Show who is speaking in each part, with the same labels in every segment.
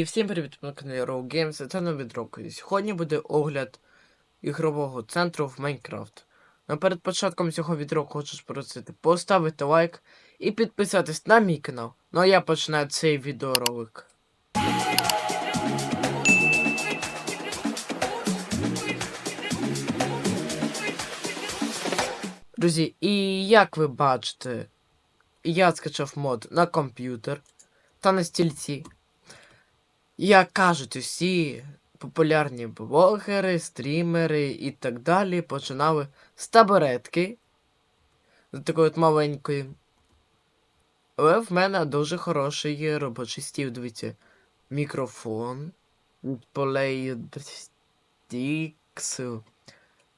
Speaker 1: І всім привіт, на каналі Row Games, це новий відрок. І Сьогодні буде огляд ігрового центру в Майнкрафт. Но перед початком цього відроку хочу спросити поставити лайк і підписатись на мій канал. Ну а я починаю цей відеоролик. Друзі, і як ви бачите, я скачав мод на комп'ютер та на стільці. Як кажуть усі популярні блогери, стрімери і так далі починали з табуретки. З такої от маленької. Але в мене дуже хороший робочий стіл, дивіться. Мікрофон. PlayStation.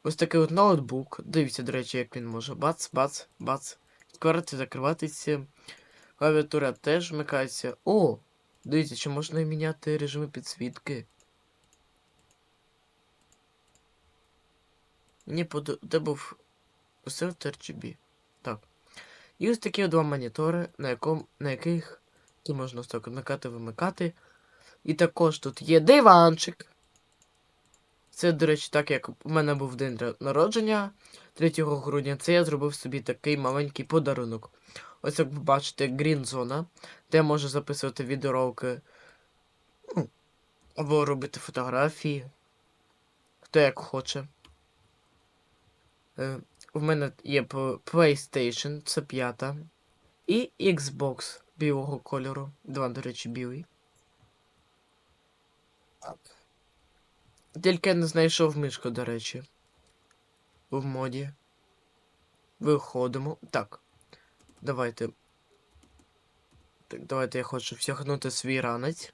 Speaker 1: Ось такий от ноутбук. Дивіться, до речі, як він може. Бац, бац, бац. Відкривати, закриватися. Клавіатура теж вмикається. О! Дивіться, чи можна міняти режими підсвітки? Мені подо... Де був усилити RGB. Так. І ось такі два монітори, на, яком... на яких тут можна так вмикати, вимикати. І також тут є диванчик. Це, до речі, так як у мене був день народження 3 грудня, це я зробив собі такий маленький подарунок. Ось як ви бачите, Green Zone, де я можу записувати відеоролики. Ну, або робити фотографії. Хто як хоче. Е, в мене є PlayStation, це п'ята. І Xbox білого кольору. Два, до речі, білий. Тільки я не знайшов мишку, до речі. В моді. Виходимо. Так. Давайте. Так, давайте я хочу всягнути свій ранець.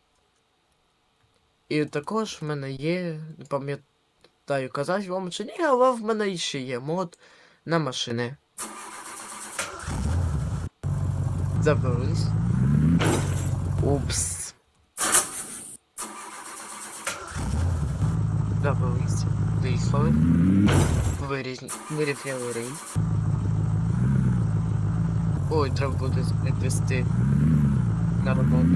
Speaker 1: І також в мене є. Пам'ятаю, казати вам чи ні, але в мене ще є мод на машини. Заберусь. Упс. Заберусь. Виїхали. Вирізні. Вирівняли рейс. Ой, треба буде відвести на роботу.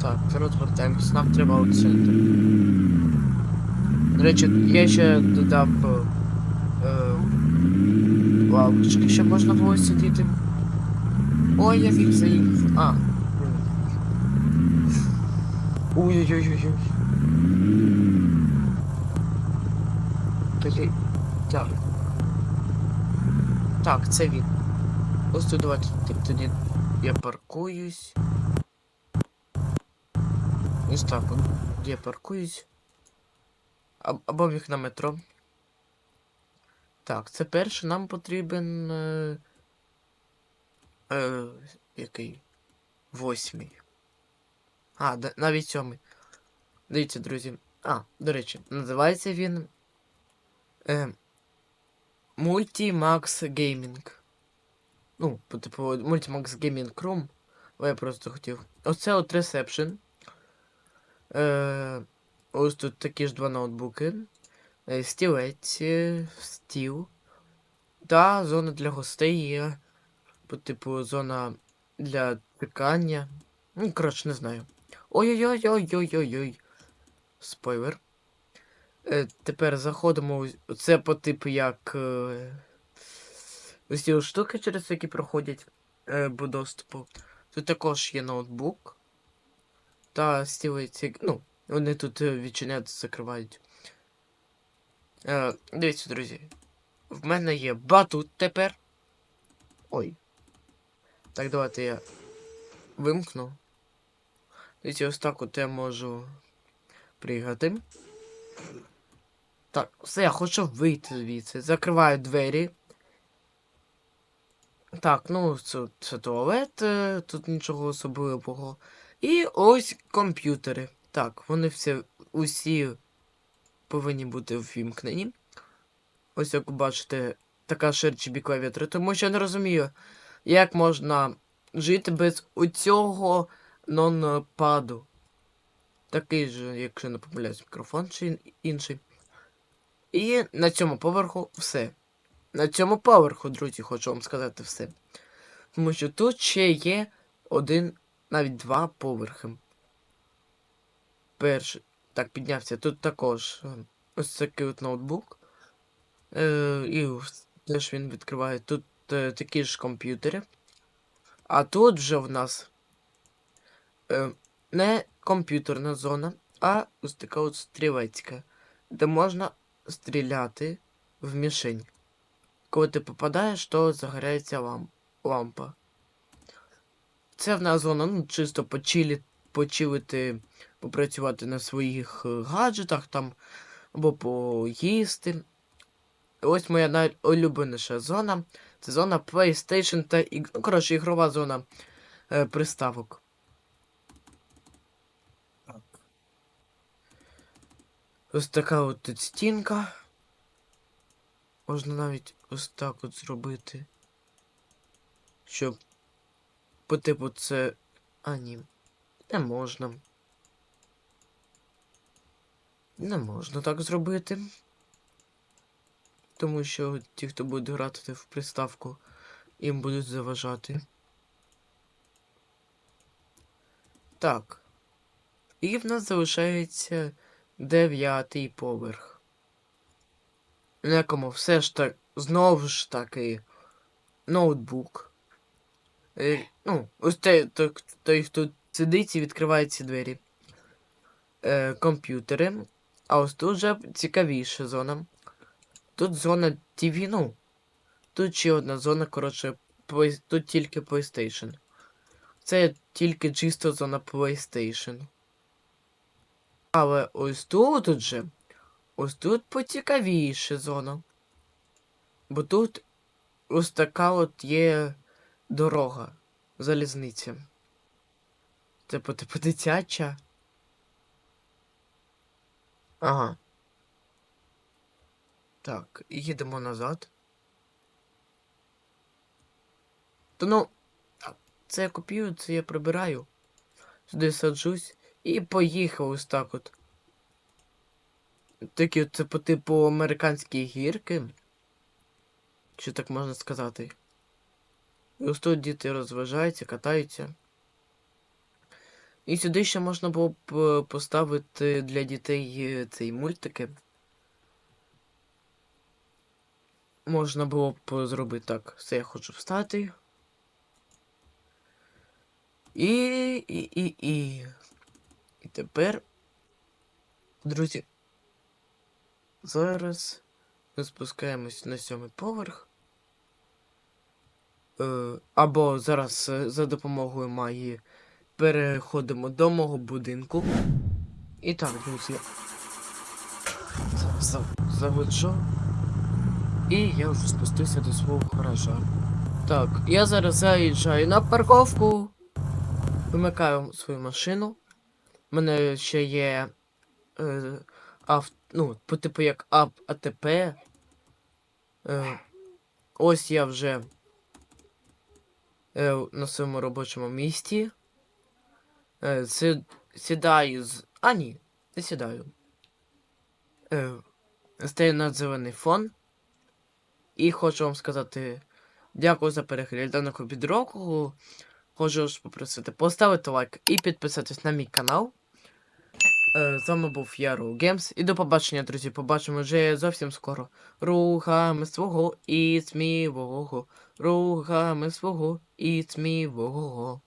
Speaker 1: Так, розвертаємось, нам треба центр. До речі, я ще додав е, е, лавочки, щоб можна було сидіти. Ой, я фіг заїхав. А. Ой-ой-ой-ой. Тоді. Так. Так, це він. Ось тут давайте тоді я паркуюсь. Ось так от. Я паркуюсь. Або міг на метро. Так, це перше нам потрібен. Е, е, який? Восьмий. А, навіть сьомий. Дивіться, друзі. А, до речі, називається він. Е, Multimax Gaming. Ну, типу Multimax Gaming Room. Але я просто хотів. Оце от Reception. Е, ось тут такі ж два ноутбуки. Е, стілець, е, стіл. Та зона для гостей є. По типу зона для пікання. Ну, коротше, не знаю. Ой-ой-ой-ой-ой-ой-ой. Спойлер. Е, тепер заходимо. Це по типу як. Е, ось ці штуки, через які проходять е, по доступу. Тут також є ноутбук. Та як- Ну, вони тут відчиняють, закривають. Е, дивіться, друзі. В мене є батут тепер. Ой. Так, давайте я вимкну. Дивіться, ось так от я можу приїхати. Так, все, я хочу вийти звідси. Закриваю двері. Так, ну, це, це туалет, е, тут нічого особливого. І ось комп'ютери. Так, вони всі, усі повинні бути ввімкнені. Ось як бачите, така RGB клавіатура, тому що я не розумію, як можна жити без оцього нонпаду. Такий же, якщо не помиляюсь, мікрофон чи інший. І на цьому поверху все. На цьому поверху, друзі, хочу вам сказати все. Тому що тут ще є один, навіть два поверхи. перший. Так, піднявся. Тут також е, ось такий от ноутбук. Е, і теж він відкриває. Тут е, такі ж комп'ютери. А тут вже в нас е, не комп'ютерна зона, а ось така от стрілецька, де можна стріляти в мішень. Коли ти попадаєш, то загорається лам- лампа. Це в нас зона, ну, чисто почилі, почилити, попрацювати на своїх е, гаджетах там, або поїсти. Ось моя найулюбленіша зона. Це зона PlayStation та ну, коротше, ігрова зона е, приставок. Ось така от тут стінка. Можна навіть ось так от зробити. Щоб по типу це. А ні. Не можна. Не можна так зробити. Тому що ті, хто буде грати в приставку, їм будуть заважати. Так. І в нас залишається дев'ятий поверх. На якому все ж так знову ж таки ноутбук. Е, ну, ось той, той, той, хто сидить і відкриває ці двері. Е, комп'ютери. А ось тут вже цікавіша зона. Тут зона TV, ну. Тут ще одна зона, коротше, тут тільки PlayStation. Це тільки чисто зона PlayStation. Але ось тут же. Ось тут поцікавіше зона. Бо тут ось така от є дорога. Залізниця. Це типу дитяча. Ага. Так, їдемо назад. То ну, це я копію, це я прибираю. Сюди саджусь і поїхав ось так от. Такі по типу американські гірки. Чи так можна сказати? І ось тут діти розважаються, катаються. І сюди ще можна було б е, поставити для дітей е, цей мультики. Можна було б зробити так. Все, я хочу встати. І. І. І. І. І тепер. Друзі. Зараз ми спускаємось на сьомий поверх. Е, або зараз е, за допомогою магії переходимо до мого будинку. І так, друзі. За- за- Заводжу. І я вже спустився до свого гаража. Так, я зараз заїжджаю на парковку. Вимикаю свою машину. У мене ще є. Е, ав, ну, по типу як АП АТП. Е, ось я вже е, на своєму робочому місці. Е, си, сідаю з. А, ні, не сідаю. Е, стаю на зелений фон. І хочу вам сказати дякую за перегляд даного відроку. Хочу вас попросити поставити лайк і підписатись на мій канал. Е, з вами був я Геймс. І до побачення, друзі. Побачимо вже зовсім скоро. Рухами свого і смівого. Рухами свого і смівого.